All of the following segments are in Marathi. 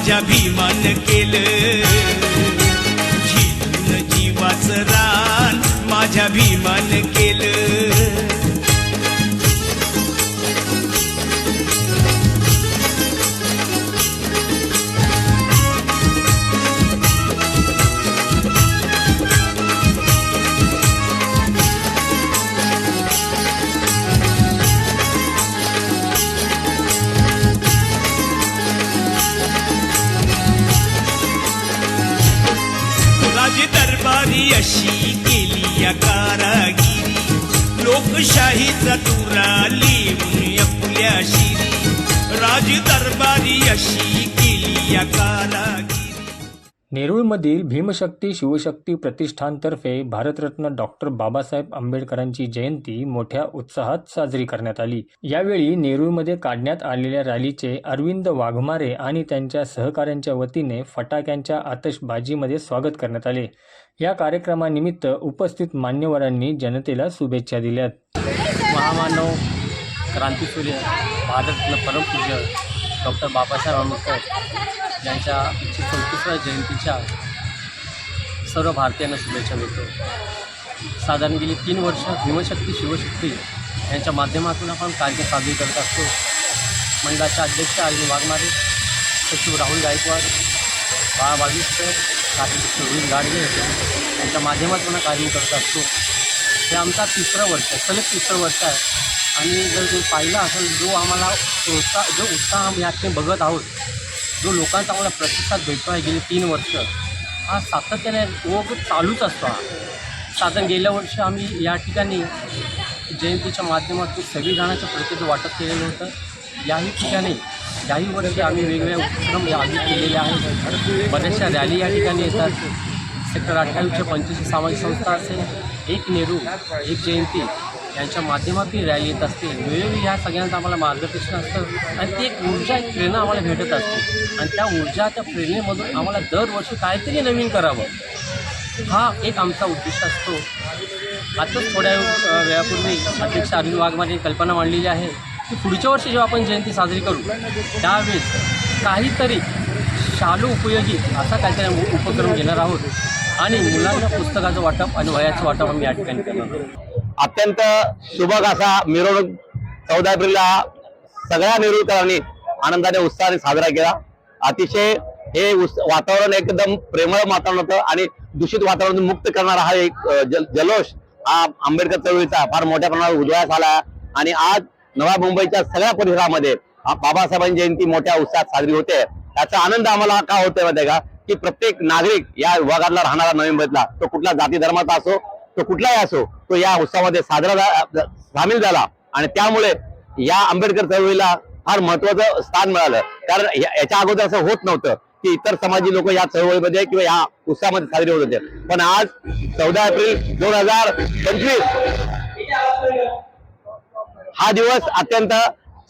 माझ्या भीमान केलं. कशी केली या कारागिरी. लोकशाहीचा तुरा लिहून आपल्या शिरी राजदरबारी अशी केली या कारा नेरूळमधील भीमशक्ती शिवशक्ती प्रतिष्ठानतर्फे भारतरत्न डॉक्टर बाबासाहेब आंबेडकरांची जयंती मोठ्या उत्साहात साजरी करण्यात आली. यावेळी नेरूळमध्ये काढण्यात आलेल्या रॅलीचे अरविंद वाघमारे आणि त्यांच्या सहकाऱ्यांच्या वतीने फटाक्यांच्या आतषबाजीमध्ये स्वागत करण्यात आले. या कार्यक्रमानिमित्त उपस्थित मान्यवरांनी जनतेला शुभेच्छा दिल्यात. महामानव क्रांतीसूर्य भारतरत्न परमपूज्य डॉक्टर बाबासाहेब आंबेडकर. ज्यांच्या एकशे चौतीसव्या जयंतीच्या सर्व भारतीयांना शुभेच्छा देतो. साधारण गेली तीन वर्ष भीमशक्ती शिवशक्ती यांच्या माध्यमातून आपण कार्य साजरी करत असतो. मंडळाचे अध्यक्ष अरविंद वाघमारे सचिव राहुल गायकवाड बाळा वागीसकर कार्यकर्ते रोहित गाडगे यांच्या माध्यमातून कार्य करत असतो. हे आमचा तिसरं वर्ष आहे सलग तिसरं वर्ष आहे. आणि जर तुम्ही पाहिलं असेल जो आम्हाला प्रोत्साह जो उत्साह आम्ही यातने बघत आहोत जो लोकांचा आम्हाला प्रतिसाद भेटतो आहे गेली तीन वर्ष हा सातत्याने रोग चालूच असतो हा. साधारण गेल्या वर्षी आम्ही या ठिकाणी जयंतीच्या माध्यमातून संविधानाचं प्रतिज्ञ वाटप केलेलं होतं. याही ठिकाणी याही वर्षी आम्ही वेगवेगळे उपक्रम आयोजित केलेले आहेत. बऱ्याचशा रॅली या ठिकाणी येतात. सेक्टर अठ्ठावीसच्या पंचवीस सामाजिक संस्था असेल एक नेहरू एक जयंती यांच्या माध्यमातून रॅली येत असते. वेळोवेळी ह्या सगळ्यांचं आम्हाला मार्गदर्शन असतं. आणि ती एक ऊर्जा एक प्रेरणा आम्हाला भेटत असते. आणि त्या ऊर्जा त्या प्रेरणेमधून आम्हाला दरवर्षी काहीतरी नवीन करावं. हा एक आमचा उद्देश असतो. आताच थोड्या वेळापूर्वी अध्यक्ष अरविंद वाघमारे कल्पना मांडलेली आहे की पुढच्या वर्षी जेव्हा आपण जयंती साजरी करू त्यावेळेस काहीतरी शालू उपयोगी असा काहीतरी उपक्रम घेणार आहोत. आणि मुलांना पुस्तकाचं वाटप आणि वयाचं वाटप आम्ही या ठिकाणी करणार आहोत. अत्यंत सुबक असा मिरवणूक चौदा एप्रिलला सगळ्या मिरवणुकांनी आनंदाने उत्साहाने साजरा केला. अतिशय हे वातावरण एकदम प्रेमळ वातावरण होतं आणि दूषित वातावरण मुक्त करणारा हा एक जल जलोष हा आंबेडकर चळवळीचा फार मोठ्या प्रमाणावर उदयास आला आणि आज नव्या मुंबईच्या सगळ्या परिसरामध्ये बाबासाहेबांची जयंती मोठ्या उत्साहात साजरी होते. त्याचा आनंद आम्हाला का होतोय माहिती का? की प्रत्येक नागरिक या विभागातला राहणारा नोव्हेंबरला मुंबईतला तो कुठला जाती धर्माचा असो तो कुठलाही असो तो या उत्सवामध्ये साजरा सामील झाला. आणि त्यामुळे या आंबेडकर चळवळीला फार महत्वाचं स्थान मिळालं. कारण याच्या अगोदर असं होत नव्हतं की इतर समाजी लोक या चळवळीमध्ये किंवा या उत्सवामध्ये साजरे होत होते. पण आज चौदा एप्रिल दोन हजार पंचवीस हा दिवस अत्यंत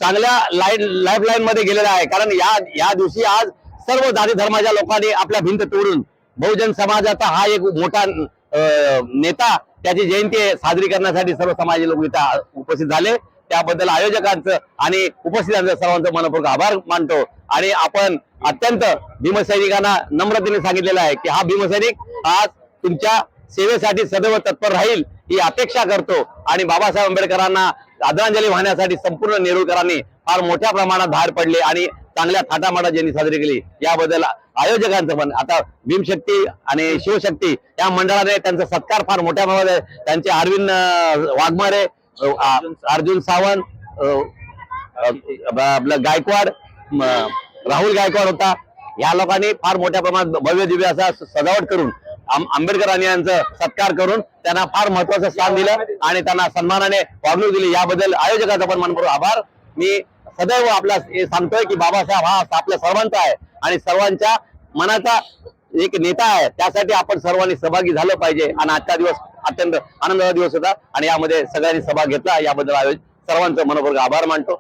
चांगल्या लाईन लाईफ लाईन मध्ये गेलेला आहे. कारण या या दिवशी आज सर्व जाती धर्माच्या लोकांनी आपल्या भिंत तोडून बहुजन समाजाचा हा एक मोठा नेता त्याची जयंती साजरी करण्यासाठी सर्व समाज लोक इथं उपस्थित झाले. त्याबद्दल आयोजकांचं आणि उपस्थितांचं सर्वांचं मनपूर्वक आभार मानतो. आणि आपण अत्यंत भीमसैनिकांना नम्रतेने सांगितलेलं आहे की हा भीमसैनिक आज तुमच्या सेवेसाठी सदैव तत्पर राहील ही अपेक्षा करतो. आणि बाबासाहेब आंबेडकरांना आदरांजली वाहण्यासाठी संपूर्ण नेरुळकरांनी फार मोठ्या प्रमाणात बाहेर पडले आणि चांगल्या थाटामाटात ज्यांनी साजरी केली. याबद्दल आयोजकांचं पण. आता भीमशक्ती आणि शिवशक्ती या मंडळाने त्यांचा सत्कार फार मोठ्या प्रमाणात आहे. त्यांचे अरविंद वाघमारे अर्जुन सावंत आपलं गायकवाड राहुल गायकवाड होता. या लोकांनी फार मोठ्या प्रमाणात भव्य दिव्य असा सजावट करून आं- आंबेडकर यांचं सत्कार करून त्यांना फार महत्वाचं स्थान दिलं आणि त्यांना सन्मानाने वागणूक दिली. याबद्दल आयोजकाचा पण मनपूर्वक आभार. मी सदैव आपला सांगतोय की बाबासाहेब हा आपल्या सर्वांचा आहे आणि सर्वांच्या मनाचा एक नेता आहे त्यासाठी आपण सर्वांनी सहभागी झालं पाहिजे. आणि आजचा दिवस अत्यंत आनंदाचा दिवस होता. आणि यामध्ये सगळ्यांनी सहभाग घेतला. याबद्दल आयोजित सर्वांचं मनपूर्वक आभार मानतो.